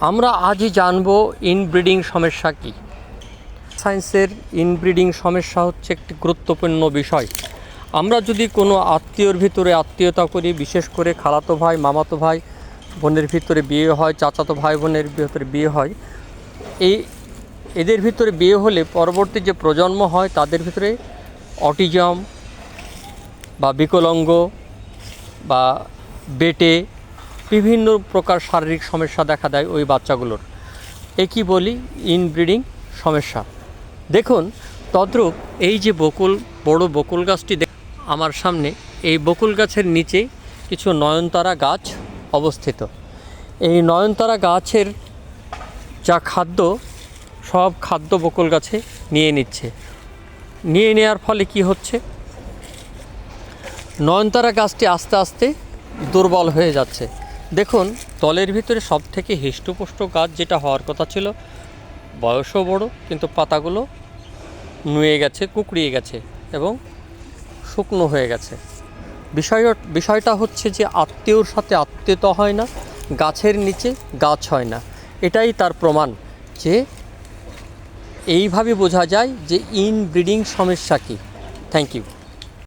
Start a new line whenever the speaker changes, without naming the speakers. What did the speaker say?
আমরা আজই জানব ইনব্রিডিং সমস্যা কী। সায়েন্সের ইনব্রিডিং সমস্যা হচ্ছে একটি গুরুত্বপূর্ণ বিষয়। আমরা যদি কোনো আত্মীয়র ভিতরে আত্মীয়তা করি, বিশেষ করে খালাতো ভাই, মামাতো ভাই বোনের ভিতরে বিয়ে হয়, চাচাতো ভাই বোনের ভিতরে বিয়ে হয়, এই এদের ভিতরে বিয়ে হলে পরবর্তী যে প্রজন্ম হয়, তাদের ভিতরে অটিজম বা বিকলাঙ্গ বা বেটে বিভিন্ন প্রকার শারীরিক সমস্যা দেখা দেয় ওই বাচ্চাগুলোর। একই বলি ইনব্রিডিং সমস্যা। দেখুন, তদ্রূপ এই যে বকুল, বড় বকুল গাছটি আমার সামনে, এই বকুল গাছের নিচে কিছু নয়নতারা গাছ অবস্থিত। এই নয়নতারা গাছের যা খাদ্য, সব খাদ্য বকুল গাছে নিয়ে নিচ্ছে। নিয়ে নেওয়ার ফলে কি হচ্ছে? নয়নতারা গাছটি আস্তে আস্তে দুর্বল হয়ে যাচ্ছে। দেখুন, তলের ভিতরে সব থেকে হৃষ্টপুষ্ট গাছ যেটা হওয়ার কথা ছিল, বয়সও বড়, কিন্তু পাতাগুলো নুয়ে গেছে, কুকড়িয়ে গেছে এবং শুকনো হয়ে গেছে। বিষয়, বিষয়টা হচ্ছে যে আত্মীয়র সাথে আত্মীয়তা হয় না, গাছের নিচে গাছ হয় না। এটাই তার প্রমাণ যে এইভাবে বোঝা যায় যে ইনব্রিডিং সমস্যা কী। Thank you.